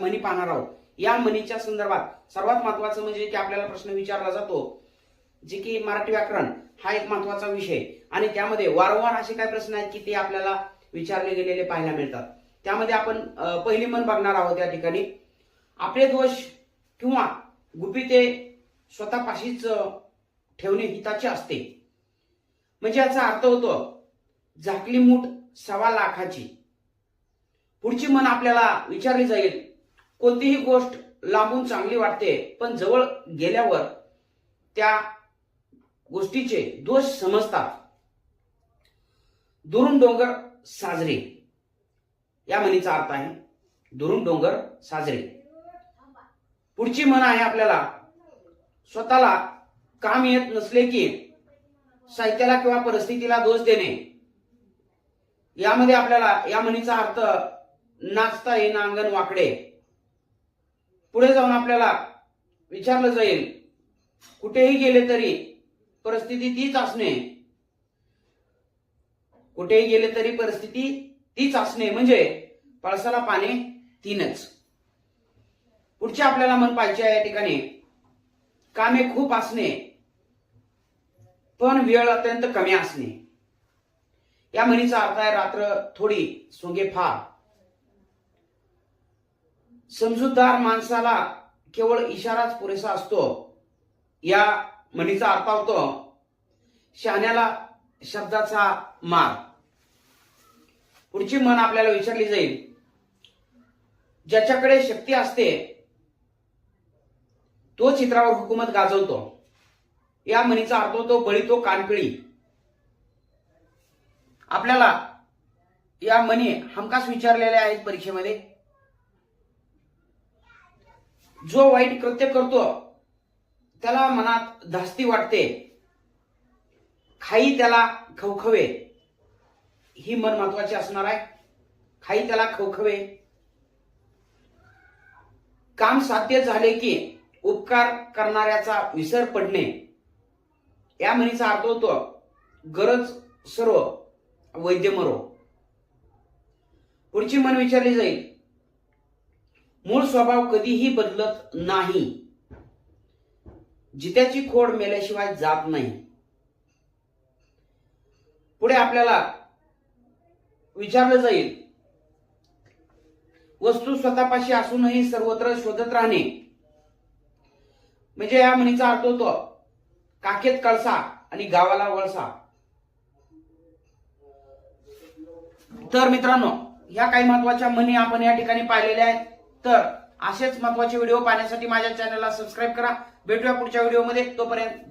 म्हणी पाहणार आहोत. या म्हणीच्या संदर्भात सर्वात महत्वाचं म्हणजे की आपल्याला प्रश्न विचारला जातो जे की मराठी व्याकरण हा एक महत्त्वाचा विषय. आणि त्यामध्ये वारंवार असे काय प्रश्न आहेत की ते आपल्याला विचारले गेलेले पाहायला मिळतात. त्यामध्ये आपण पहिली मन बघणार आहोत या ठिकाणी. आपले दोष किंवा गुपिते स्वतःपाशीच ठेवणे हिताचे असते. म्हणजे याचा अर्थ होतो झाकली मूठ सव्वा लाखाची. पुढची मन आपल्याला विचारली जाईल कोणतीही गोष्ट लांबून चांगली वाटते पण जवळ गेल्यावर त्या गोष्टीचे दोष समजतात. दुरून डोंगर साजरे. या म्हणीचा अर्थ आहे दुरून डोंगर साजरे. पुढची म्हण आहे आपल्याला स्वतःला काम येत नसले की साहित्याला किंवा परिस्थितीला दोष देणे. यामध्ये आपल्याला या म्हणीचा अर्थ नाचता येईना अंगण वाकडे. पुढे जाऊन आपल्याला विचारलं जाईल कुठेही गेले तरी परिस्थिती तीच असणे. कुठेही गेले तरी परिस्थिती तीच असणे म्हणजे पळसाला पाने तीनच. पुढचे आपल्याला मन पाहिजे या ठिकाणी कामे खूप असणे पण वेळ अत्यंत कमी असणे. या म्हणीचा अर्थ आहे रात्र थोडी सोंगे फार. समजूतदार माणसाला केवळ इशाराच पुरेसा असतो. या म्हणीचा अर्थ होतो शहाण्याला शब्दाचा मार. पुढची म्हण आपल्याला विचारली जाईल. ज्याच्याकडे शक्ती असते तो चित्रावर हुकूमत गाजवतो. या म्हणीचा अर्थ होतो बळी तो कानपिळी. आपल्याला या म्हणी हमखास विचारलेल्या आहेत परीक्षेमध्ये. जो वाईट कृत्य करतो त्याला मनात धास्ती वाटते. खाई त्याला खवखवे. ही मन महत्वाची असणार आहे. खाई त्याला खवखवे. काम साध्य झाले की उपकार करणाऱ्याचा विसर पडणे. या म्हणीचा अर्थ होतो गरज सर्व वैद्य मरो. पुढची मन विचारली जाईल. मूळ स्वभाव कधीही बदलत नाही. जित्याची खोड मेल्याशिवाय जात नाही. पुढे आपल्याला विचारलं जाईल वस्तू स्वतःपाशी असूनही सर्वत्र शोधत राहणे. म्हणजे या म्हणीचा अर्थ होतो काखेत कळसा आणि गावाला वळसा. तर मित्रांनो ह्या काही महत्त्वाच्या म्हणी आपण या ठिकाणी पाहिलेल्या आहेत. तर असेच महत्त्वाचे व्हिडिओ पाहण्यासाठी माझ्या चॅनलला सबस्क्राईब करा. भेटूया पुढच्या व्हिडिओमध्ये. तोपर्यंत